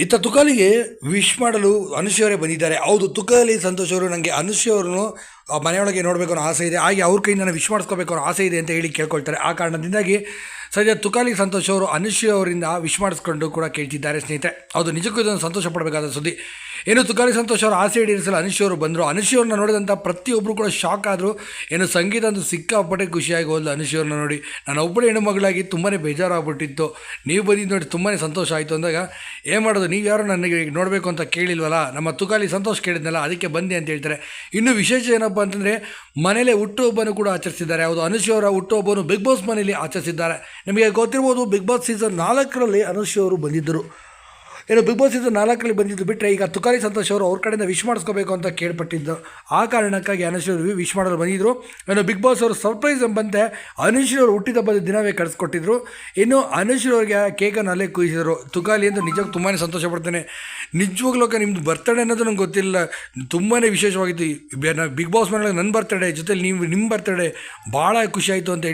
ಇತ್ತ ತುಕಾಲಿಗೆ ವಿಶ್ ಮಾಡಲು ಅನುಷ್ಯವರೇ ಬಂದಿದ್ದಾರೆ. ಹೌದು, ತುಕಾಲಿ ಸಂತೋಷ್ ಅವರು ನನಗೆ ಅನುಷ್ಯವ್ರನ್ನು ಮನೆಯೊಳಗೆ ನೋಡಬೇಕು ಅನ್ನೋ ಆಸೆ ಇದೆ. ಹಾಗೆ ಅವ್ರ ಕೈಯಿಂದ ವಿಶ್ ಮಾಡಿಸ್ಕೋಬೇಕು ಅನ್ನೋ ಆಸೆ ಇದೆ ಅಂತ ಹೇಳಿ ಕೇಳ್ಕೊಳ್ತಾರೆ. ಆ ಕಾರಣದಿಂದಾಗಿ ಸದ್ಯ ತುಕಾಲಿ ಸಂತೋಷ್ ಅವರು ಅನುಷ್ಯ ಅವರಿಂದ ವಿಶ್ ಮಾಡಿಸ್ಕೊಂಡು ಕೂಡ ಕೇಳ್ತಿದ್ದಾರೆ ಸ್ನೇಹಿತರೆ. ಹೌದು, ನಿಜಕ್ಕೂ ಇದನ್ನು ಸಂತೋಷ ಪಡಬೇಕಾದ ಸುದ್ದಿ. ಏನು ತುಕಾಲಿ ಸಂತೋಷ್ ಅವರು ಆಸೆ ಈಡೇರಿಸಲು ಅನುಶ್ಯ ಅವರು ಬಂದರು. ಅನುಶ್ಯ ಅವ್ರನ್ನ ನೋಡಿದಂಥ ಪ್ರತಿಯೊಬ್ಬರು ಕೂಡ ಶಾಕ್ ಆದರು. ಏನು ಸಂಗೀತ ಅಂತೂ ಸಿಕ್ಕಾಪಟ್ಟೆ ಖುಷಿಯಾಗಿ ಹೋದ್ಲು ಅವ್ರನ್ನ ನೋಡಿ. ನಾನು ಒಬ್ಬಳೇ ಹೆಣ್ಣು ಮಗಳಾಗಿ ತುಂಬಾ ಬೇಜಾರಾಗ್ಬಿಟ್ಟಿತ್ತು. ನೀವು ಬಂದಿದ್ದು ನೋಡಿ ತುಂಬಾ ಸಂತೋಷ ಆಯಿತು ಅಂದಾಗ ಏನು ಮಾಡೋದು, ನೀವು ಯಾರು ನನಗೆ ನೋಡಬೇಕು ಅಂತ ಕೇಳಿಲ್ವಲ್ಲ? ನಮ್ಮ ತುಕಾಲಿ ಸಂತೋಷ ಕೇಳಿದ್ನಲ್ಲ, ಅದಕ್ಕೆ ಬಂದೆ ಅಂತ ಹೇಳ್ತಾರೆ. ಇನ್ನು ವಿಶೇಷ ಏನಪ್ಪ ಅಂತಂದರೆ, ಮನೇಲೆ ಹುಟ್ಟುಹಬ್ಬನು ಕೂಡ ಆಚರಿಸಿದ್ದಾರೆ. ಹೌದು ಅನುಶ್ಯ ಅವರ ಹುಟ್ಟುಹಬ್ಬನು ಬಿಗ್ ಬಾಸ್ ಮನೆಯಲ್ಲಿ ಆಚರಿಸಿದ್ದಾರೆ. ನಿಮಗೆ ಗೊತ್ತಿರ್ಬೋದು, ಬಿಗ್ ಬಾಸ್ ಸೀಸನ್ ನಾಲ್ಕರಲ್ಲಿ ಅನುಶಿಯವರು ಬಂದಿದ್ದರು. ಏನು ಬಿಗ್ ಬಾಸ್ ಇದು ನಾಲ್ಕರಲ್ಲಿ ಬಂದಿದ್ದು ಬಿಟ್ಟರೆ ಈಗ ತುಕಾಲಿ ಸಂತೋಷ್ ಅವರು ಅವ್ರ ಕಡೆಯಿಂದ ವಿಶ್ ಮಾಡಿಸ್ಕೋಬೇಕು ಅಂತ ಕೇಳ್ಪಟ್ಟಿದ್ದು. ಆ ಕಾರಣಕ್ಕಾಗಿ ಅನುಶ್ರೀ ಅವರು ವಿಶ್ ಮಾಡಲು ಬಂದಿದ್ದರು ಏನು ಬಿಗ್ ಬಾಸ್ ಅವರು ಸರ್ಪ್ರೈಸ್ ಎಂಬಂತೆ ಅನುಶ್ರೀ ಅವರು ಹುಟ್ಟಿದ ಹಬ್ಬದ ದಿನವೇ ಕಳಿಸ್ಕೊಟ್ಟಿದ್ರು. ಇನ್ನು ಅನುಶ್ರೀ ಅವರಿಗೆ ಕೇಕನ್ನು ಅಲ್ಲೇ ಕುಯಿಸಿದರು. ತುಕಾಲಿ ಅಂತ ನಿಜಕ್ಕೂ ತುಂಬಾ ಸಂತೋಷ ಪಡ್ತೇನೆ. ನಿಜವಾಗ್ಲೂ ನಿಮ್ಮದು ಬರ್ತಡೇ ಅನ್ನೋದು ನಂಗೆ ಗೊತ್ತಿಲ್ಲ. ತುಂಬಾ ವಿಶೇಷವಾಗಿತ್ತು. ಬಿಗ್ ಬಾಸ್ ಮನೆಯಲ್ಲಿ ನನ್ನ ಬರ್ತಡೇ ಜೊತೆಲಿ ನೀವು ನಿಮ್ಮ ಬರ್ತಡೇ ಭಾಳ ಖುಷಿ ಆಯಿತು ಅಂತ